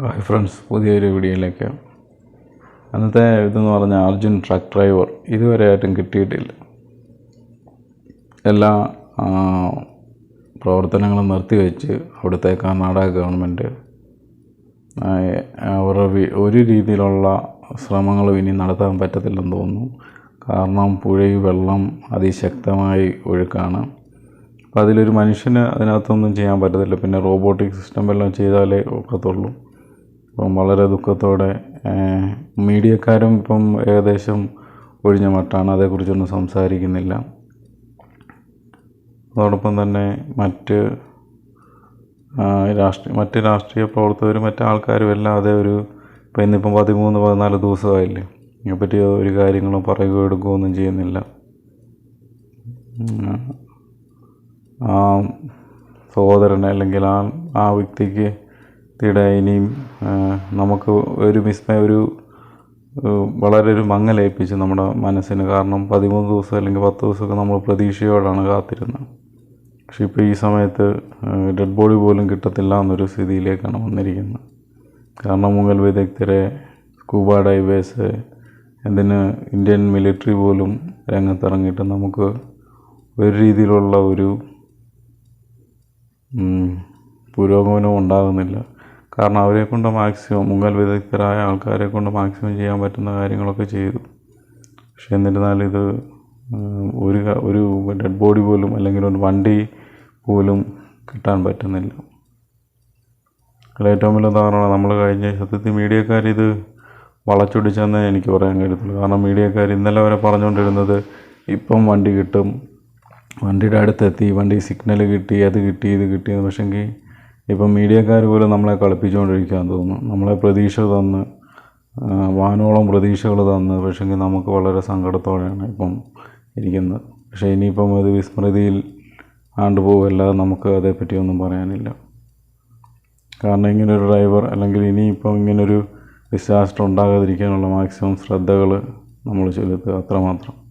Hi friends പുതിയൊരു വീഡിയോയിലേക്ക്. അന്നത്തെ ഇതെന്ന് പറഞ്ഞാൽ അർജുൻ ട്രക്ക് ഡ്രൈവർ ഇതുവരെ ആയിട്ടും കിട്ടിയിട്ടില്ല. എല്ലാ പ്രവർത്തനങ്ങളും നിർത്തിവെച്ച് അവിടുത്തെ കർണാടക ഗവൺമെന്റ് അവരുടെ ഒരു രീതിയിലുള്ള ശ്രമങ്ങളും ഇനി നടത്താൻ പറ്റത്തില്ലെന്ന് തോന്നുന്നു. കാരണം പുഴയിൽ വെള്ളം അതിശക്തമായി ഒഴുക്കാണ്. അപ്പോൾ അതിലൊരു മനുഷ്യന് അതിനകത്തൊന്നും ചെയ്യാൻ പറ്റത്തില്ല. പിന്നെ റോബോട്ടിക് സിസ്റ്റം വല്ലതും ചെയ്താലേ ഒക്കത്തുള്ളൂ. അപ്പം വളരെ ദുഃഖത്തോടെ മീഡിയക്കാരും ഇപ്പം ഏകദേശം ഒഴിഞ്ഞ മട്ടാണ്. അതേക്കുറിച്ചൊന്നും സംസാരിക്കുന്നില്ല. അതോടൊപ്പം തന്നെ മറ്റ് രാഷ്ട്രീയ മറ്റ് രാഷ്ട്രീയ പ്രവർത്തകരും മറ്റ് ആൾക്കാരും എല്ലാം അതേ ഒരു ഇപ്പം ഇന്നിപ്പം പതിമൂന്ന് പതിനാല് ദിവസമായില്ലേ? ഇതിനെപ്പറ്റി ഒരു കാര്യങ്ങളും പറയുകയോ എടുക്കുകയോ ഒന്നും ചെയ്യുന്നില്ല. ആ സഹോദരനെ അല്ലെങ്കിൽ ആ ആ വ്യക്തിക്ക് യുടെ ഇനിയും നമുക്ക് ഒരു വിസ്മയ ഒരു വളരെ ഒരു മങ്ങലേൽപ്പിച്ചു നമ്മുടെ മനസ്സിന്. കാരണം പതിമൂന്ന് ദിവസം അല്ലെങ്കിൽ പത്ത് ദിവസമൊക്കെ നമ്മൾ പ്രതീക്ഷയോടാണ് കാത്തിരുന്നത്. പക്ഷേ ഇപ്പോൾ ഈ സമയത്ത് ഡെഡ് ബോഡി പോലും കിട്ടത്തില്ല എന്നൊരു സ്ഥിതിയിലേക്കാണ് വന്നിരിക്കുന്നത്. കാരണം മുങ്ങൽ വിദഗ്ധരെ സ്കൂബ ഡൈവേഴ്സ് എന്തിന് ഇന്ത്യൻ മിലിറ്ററി പോലും രംഗത്തിറങ്ങിയിട്ട് നമുക്ക് ഒരു രീതിയിലുള്ള ഒരു പുരോഗമനം ഉണ്ടാകുന്നില്ല. കാരണം അവരെ കൊണ്ട് മാക്സിമം മുങ്ങൽ വിദഗ്ധരായ ആൾക്കാരെ കൊണ്ട് മാക്സിമം ചെയ്യാൻ പറ്റുന്ന കാര്യങ്ങളൊക്കെ ചെയ്തു. പക്ഷേ എന്നിരുന്നാലും ഇത് ഒരു ഒരു ഡെഡ് ബോഡി പോലും അല്ലെങ്കിൽ ഒരു വണ്ടി പോലും കിട്ടാൻ പറ്റുന്നില്ല. അതിൽ ഏറ്റവും വലിയ ഉദാഹരണമാണ് നമ്മൾ കഴിഞ്ഞ സത്യത്തിൽ മീഡിയക്കാർ ഇത് വളച്ചൊടിച്ചെന്നേ എനിക്ക് പറയാൻ കഴിയത്തുള്ളൂ. കാരണം മീഡിയക്കാർ ഇന്നലെ വരെ പറഞ്ഞുകൊണ്ടിരുന്നത് ഇപ്പം വണ്ടി കിട്ടും വണ്ടിയുടെ അടുത്തെത്തി വണ്ടി സിഗ്നൽ കിട്ടി അത് കിട്ടി ഇത് കിട്ടി പക്ഷെങ്കിൽ ഇപ്പം മീഡിയക്കാർ പോലും നമ്മളെ കളിപ്പിച്ചുകൊണ്ടിരിക്കുകയെന്ന് തോന്നുന്നു. നമ്മളെ പ്രതീക്ഷ തന്ന് വാനോളം പ്രതീക്ഷകൾ തന്ന് പക്ഷെങ്കിൽ നമുക്ക് വളരെ സങ്കടത്തോടെയാണ് ഇപ്പം ഇരിക്കുന്നത്. പക്ഷേ ഇനിയിപ്പം അത് വിസ്മൃതിയിൽ ആണ്ടുപോകല്ലാതെ നമുക്ക് അതേപ്പറ്റി ഒന്നും പറയാനില്ല. കാരണം ഇങ്ങനൊരു ഡ്രൈവർ അല്ലെങ്കിൽ ഇനിയിപ്പം ഇങ്ങനൊരു ഡിസാസ്റ്റർ ഉണ്ടാകാതിരിക്കാനുള്ള മാക്സിമം ശ്രദ്ധകൾ നമ്മൾ ചെലുത്തുക അത്രമാത്രം.